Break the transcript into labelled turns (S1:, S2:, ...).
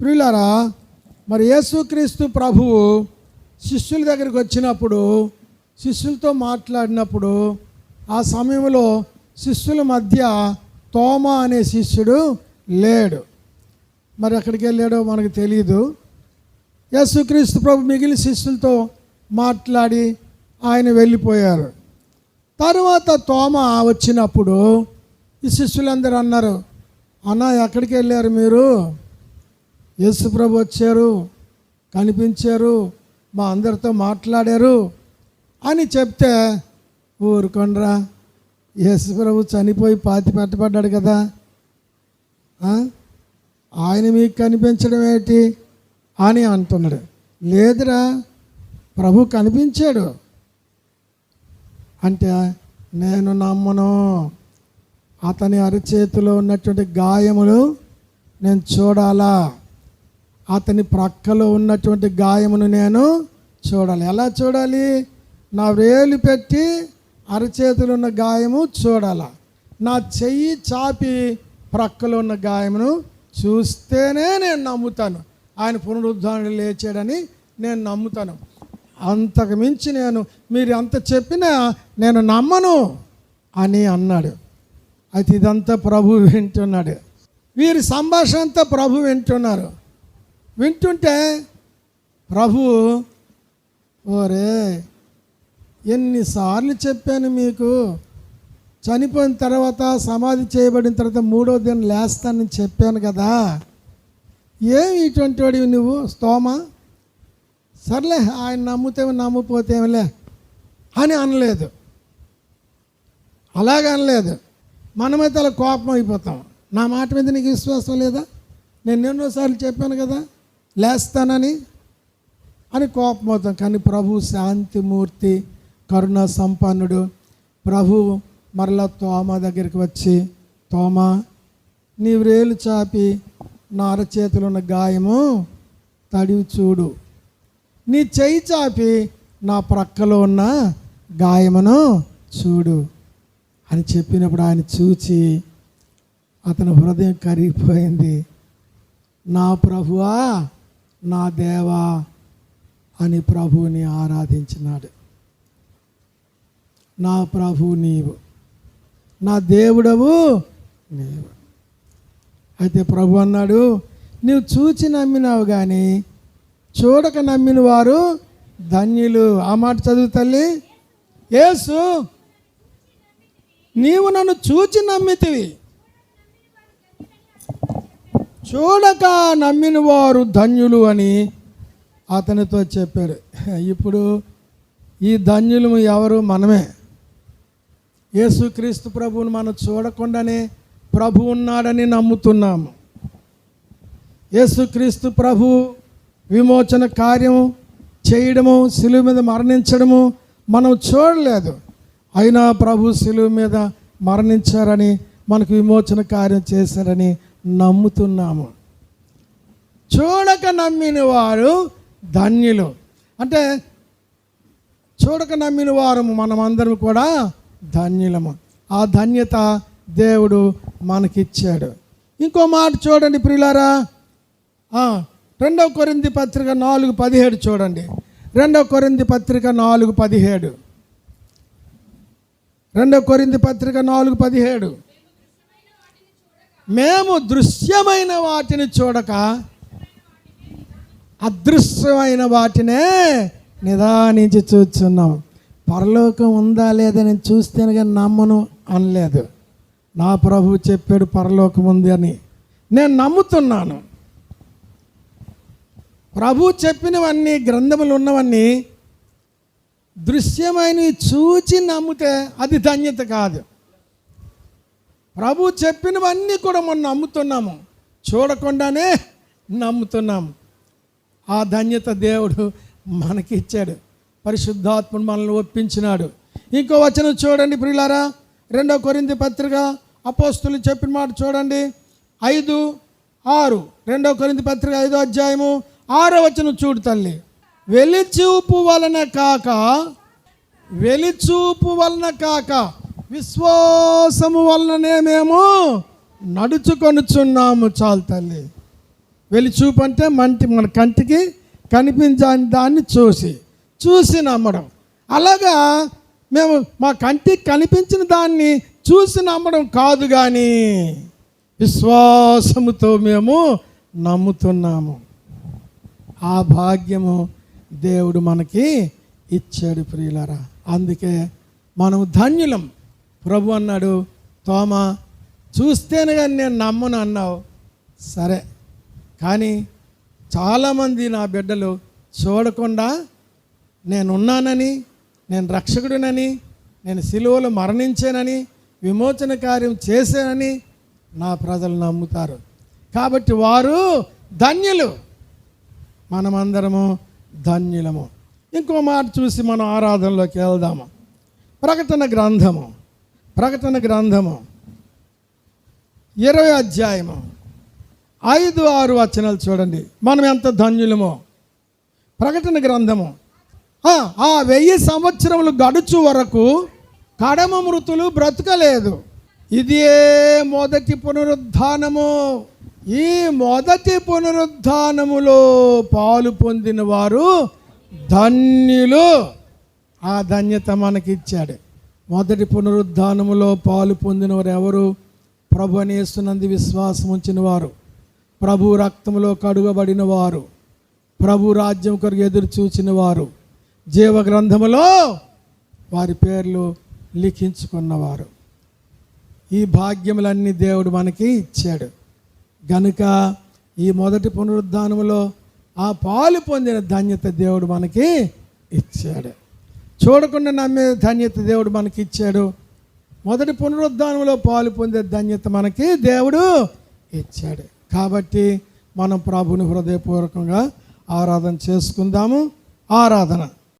S1: ప్రియులారా మరి యేసుక్రీస్తు ప్రభువు శిష్యుల దగ్గరికి వచ్చినప్పుడు శిష్యులతో మాట్లాడినప్పుడు ఆ సమయంలో శిష్యుల మధ్య తోమ అనే శిష్యుడు లేడు. మరి ఎక్కడికి వెళ్ళాడో మనకు తెలియదు యేసుక్రీస్తు ప్రభు మిగిలిన శిష్యులతో మాట్లాడి ఆయన వెళ్ళిపోయారు. తర్వాత తోమ వచ్చినప్పుడు ఈ శిష్యులందరూ అన్నారు అన్న ఎక్కడికి వెళ్ళారు మీరు? యేసుప్రభు వచ్చారు కనిపించారు మా అందరితో మాట్లాడారు అని చెప్తే ఊరుకొండ్రా యేసుప్రభు చనిపోయి పాతి పెట్టబడ్డాడు కదా. ఆయన మీకు కనిపించడం ఏంటి? అని అంటున్నాడు. లేదురా ప్రభు కనిపించాడు. అంటే నేను నమ్మను. అతని అరచేతిలో ఉన్నటువంటి గాయములు నేను చూడాలా? అతని ప్రక్కలో ఉన్నటువంటి గాయమును నేను చూడాలి. ఎలా చూడాలి? నా వేలు పెట్టి అరచేతులు ఉన్న గాయము చూడాల. నా చెయ్యి చాపి ప్రక్కలో ఉన్న గాయమును చూస్తేనే నేను నమ్ముతాను. ఆయన పునరుద్ధరణ లేచాడని నేను నమ్ముతాను. అంతకు మించి నేను మీరు ఎంత చెప్పినా నేను నమ్మను అని అన్నాడు. అయితే ఇదంతా ప్రభు వింటున్నాడు. వీరి సంభాషణ అంతా ప్రభు వింటున్నారు. వింటుంటే ప్రభు ఓరే ఎన్నిసార్లు చెప్పాను మీకు? చనిపోయిన తర్వాత సమాధి చేయబడిన తర్వాత మూడో దినం లేస్తానని చెప్పాను కదా. ఏమి ఇటువంటి వాడివి నువ్వు? స్తోమ? సర్లే ఆయన నమ్ముతే నమ్ముపోతేమిలే అని అనలేదు. అలాగే అనలేదు. మనమైతే అలా కోపం అయిపోతాం. నా మాట మీద నీకు విశ్వాసం లేదా? నేను ఎన్నోసార్లు చెప్పాను కదా లేస్తానని అని కోపం అవుతాం కానీ ప్రభు శాంతిమూర్తి కరుణ సంపన్నుడు ప్రభు మరలా తోమ దగ్గరికి వచ్చి తోమ నీ వ్రేలు చాపి నా అరచేతిలో ఉన్న గాయము తడివి చూడు. నీ చెయ్యి చాపి నా ప్రక్కలో ఉన్న గాయమును చూడు. అని చెప్పినప్పుడు ఆయన చూచి అతని హృదయం కరిగిపోయింది. నా ప్రభువా నా దేవా అని ప్రభువుని ఆరాధించినాడు. నా ప్రభు నీవు. నా దేవుడవు నీవు. అయితే ప్రభు అన్నాడు నువ్వు చూచి నమ్మినావు కానీ చూడక నమ్మిన వారు ధన్యులు. ఆ మాట చదువు తల్లి. యేసు నీవు నన్ను చూచి నమ్మితివి. చూడక నమ్మిన వారు ధన్యులు అని అతనితో చెప్పారు. ఇప్పుడు ఈ ధన్యులు ఎవరు? మనమే. యేసుక్రీస్తు ప్రభువును మనం చూడకుండానే ప్రభు ఉన్నాడని నమ్ముతున్నాము. యేసుక్రీస్తు ప్రభు విమోచన కార్యం చేయడము శిలువు మీద మరణించడము మనం చూడలేదు. అయినా ప్రభు శిలువు మీద మరణించారని మనకు విమోచన కార్యం చేశారని నమ్ముతున్నాము. చూడక నమ్మిన వారు ధన్యులు. అంటే చూడక నమ్మిన వారు మనమందరం కూడా ధన్యులము. ఆ ధన్యత దేవుడు మనకిచ్చాడు. ఇంకో మాట చూడండి ప్రియులారా. రెండవ కొరింది పత్రిక నాలుగు పదిహేడు చూడండి. రెండవ కొరింది పత్రిక నాలుగు పదిహేడు. రెండవ కొరింది పత్రిక నాలుగు పదిహేడు. మేము దృశ్యమైన వాటిని చూడక అదృశ్యమైన వాటినే నిదానించి చూస్తున్నాం. పరలోకం ఉందా లేదా నేను చూస్తేనే కానీ నమ్మను అనలేదు. నా ప్రభు చెప్పాడు పరలోకం ఉంది అని. నేను నమ్ముతున్నాను. ప్రభు చెప్పినవన్నీ గ్రంథములు ఉన్నవన్నీ దృశ్యమైనవి చూచి నమ్మితే అది ధన్యత కాదు. ప్రభు చెప్పినవన్నీ కూడా మనం నమ్ముతున్నాము. చూడకుండానే నమ్ముతున్నాము. ఆ ధన్యత దేవుడు మనకి ఇచ్చాడు పరిశుద్ధాత్మను మనల్ని ఒప్పించినాడు. ఇంకో వచనం చూడండి ప్రియులారా. రెండో కొరింది పత్రిక అపోస్తులు చెప్పిన మాట చూడండి. ఐదు ఆరు. రెండో కొరింది పత్రిక ఐదో అధ్యాయము ఆరో వచనం చూడు తల్లి. వెలిచూపు వలన కాక వెలిచూపు వలన కాక విశ్వాసము వలననే మేము నడుచుకొనుచున్నాము చాలు తల్లి. వెళ్ళి చూపు అంటే మంటి మన కంటికి కనిపించని దాన్ని చూసి చూసి నమ్మడం. అలాగా మేము మా కంటికి కనిపించిన దాన్ని చూసి నమ్మడం కాదు కానీ విశ్వాసముతో మేము నమ్ముతున్నాము. ఆ భాగ్యము దేవుడు మనకి ఇచ్చాడు ప్రియులరా. అందుకే మనము ధన్యులం. ప్రభు అన్నాడు తోమా చూస్తేనే కానీ నేను నమ్మను అన్నావు. సరే కానీ చాలామంది నా బిడ్డలు చూడకుండా నేనున్నానని నేను రక్షకుడినని నేను సిలువలో మరణించానని విమోచన కార్యం చేశానని నా ప్రజలు నమ్ముతారు. కాబట్టి వారు ధన్యులు. మనమందరము ధన్యులము. ఇంకో మాట చూసి మనం ఆరాధనలోకి వెళ్దాము. ప్రకటన గ్రంథము. ప్రకటన గ్రంథము. ఇరవై అధ్యాయము. ఐదు ఆరు వచనాలు చూడండి. మనం ఎంత ధన్యులమో. ప్రకటన గ్రంథము. ఆ, వెయ్యి సంవత్సరములు గడుచు వరకు కడమ మృతులు బ్రతకలేదు. ఇదే మొదటి పునరుద్ధానము. ఈ మొదటి పునరుద్ధానములో పాలు పొందిన వారు ధన్యులు. ఆ ధన్యత మనకిచ్చాడు. మొదటి పునరుద్ధానములో పాలు పొందిన వారు ఎవరు ప్రభు అనేస్తున్నందు విశ్వాసం ఉంచిన వారు ప్రభు రక్తంలో కడుగబడిన వారు ప్రభు రాజ్యం కొరకు ఎదురు చూచిన వారు జీవ గ్రంథములో వారి పేర్లు లిఖించుకున్నవారు. ఈ భాగ్యములన్నీ దేవుడు మనకి ఇచ్చాడు. గనుక ఈ మొదటి పునరుద్ధానములో ఆ పాలు పొందిన ధన్యత దేవుడు మనకి ఇచ్చాడు. చూడకుండా నమ్మే ధన్యత దేవుడు మనకి ఇచ్చాడు మొదటి పునరుద్ధానంలో పాలు పొందే ధన్యత మనకి దేవుడు ఇచ్చాడు. కాబట్టి మనం ప్రభుని హృదయపూర్వకంగా ఆరాధన చేసుకుందాము. ఆరాధన.